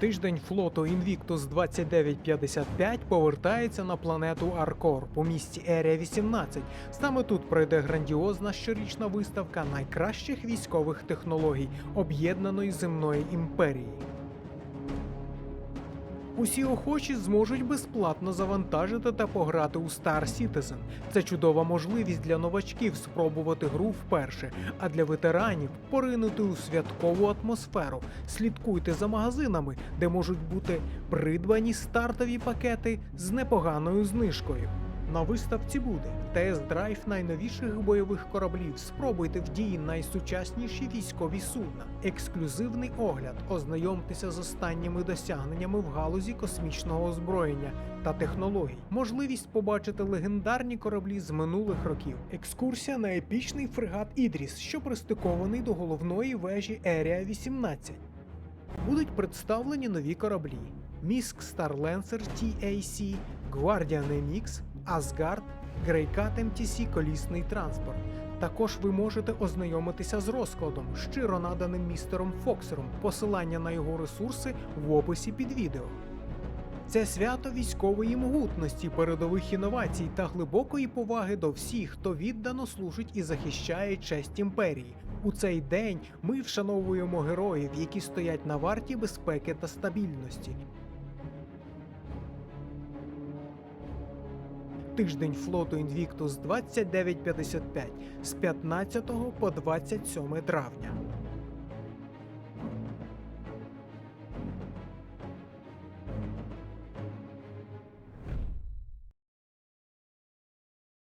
Тиждень флоту Invictus 2955 повертається на планету Аркор по місті Ерія 18. Саме тут пройде грандіозна щорічна виставка найкращих військових технологій об'єднаної земної імперії. Усі охочі зможуть безплатно завантажити та пограти у Star Citizen. Це чудова можливість для новачків спробувати гру вперше, а для ветеранів поринути у святкову атмосферу. Слідкуйте за магазинами, де можуть бути придбані стартові пакети з непоганою знижкою. На виставці буде тест-драйв найновіших бойових кораблів. Спробуйте в дії найсучасніші військові судна, ексклюзивний огляд, ознайомтеся з останніми досягненнями в галузі космічного озброєння та технологій, можливість побачити легендарні кораблі з минулих років, екскурсія на епічний фрегат Ідріс, що пристикований до головної вежі Ерія 18. Будуть представлені нові кораблі: Міск Star Lancer TAC, Guardian MX, Asgard, Greycat MTC колісний транспорт. Також ви можете ознайомитися з розкладом, щиро наданим містером Фоксером. Посилання на його ресурси в описі під відео. Це свято військової могутності, передових інновацій та глибокої поваги до всіх, хто віддано служить і захищає честь імперії. У цей день ми вшановуємо героїв, які стоять на варті безпеки та стабільності. Тиждень флоту Інвіктус 2955 з 15 по 27 травня.